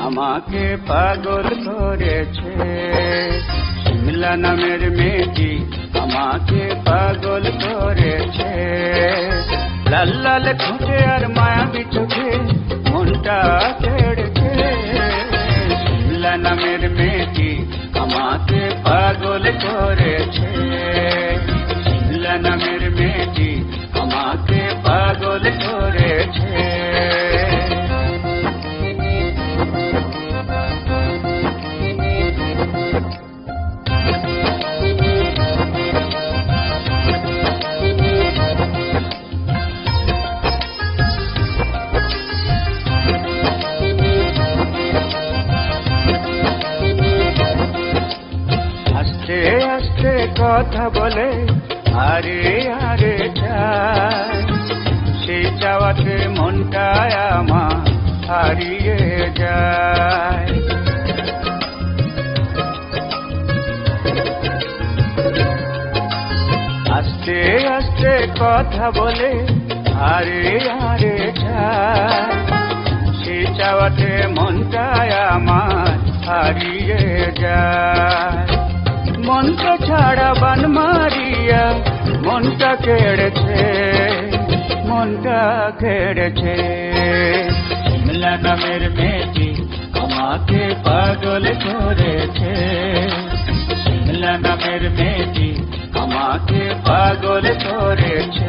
আমাকে পাগল করেছে। শিমলা নামের মেয়েটি আমাকে পাগল করেছে। লাল লাল খুঁটে আর মায়াবি চোখে মনটা কেড়েছে। শিমলা নামের মেয়েটি আমাকে পাগল করেছে। আস্তে আস্তে কথা বলে, আরে আরে সেই চাওয়াতে মনটা আমার হারিয়ে যায়। আস্তে আস্তে কথা বলে, আরে আরে সে চাওয়াতে মনটা আমার হারিয়ে যায়। মনটা ছাড়া বান মারিয়া, মনটা কেড়েছে মনটা কেড়েছে। শিমলা নামের মেয়েটি আমাকে পাগল করেছে। শিমলা নামের মেয়েটি আমাকে পাগল করেছে।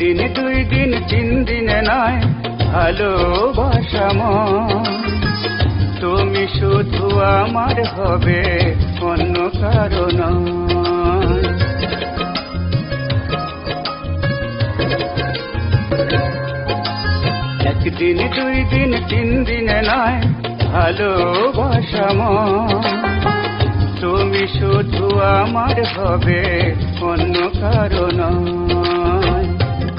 একদিন দুই দিন তিন দিনে নয়, ভালোবাসা মন। তুমি শুধু আমার হবে, অন্য কারণ একদিন দুই দিন তিন দিনে নয়, ভালোবাসা মন। তুমি শুধু আমার হবে, অন্য কারণ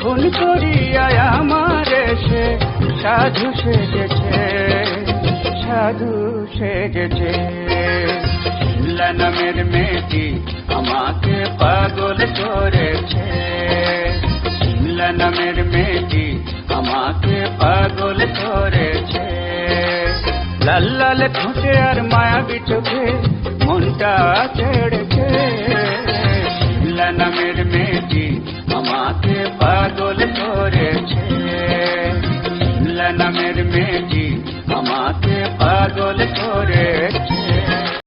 খুন করিয়া আমার এসে সাধু সেজেছে সাধু সেজেছে। শিমলা নামের মেয়েটি আমাকে পাগল করেছে। শিমলা নামের মেয়েটি আমাকে পাগল করেছে। লাল লাল খুঁটে আর মায়াবি চোখে মনটা ছেড়েছে। শিমলা নামের মেয়েটি আমাকে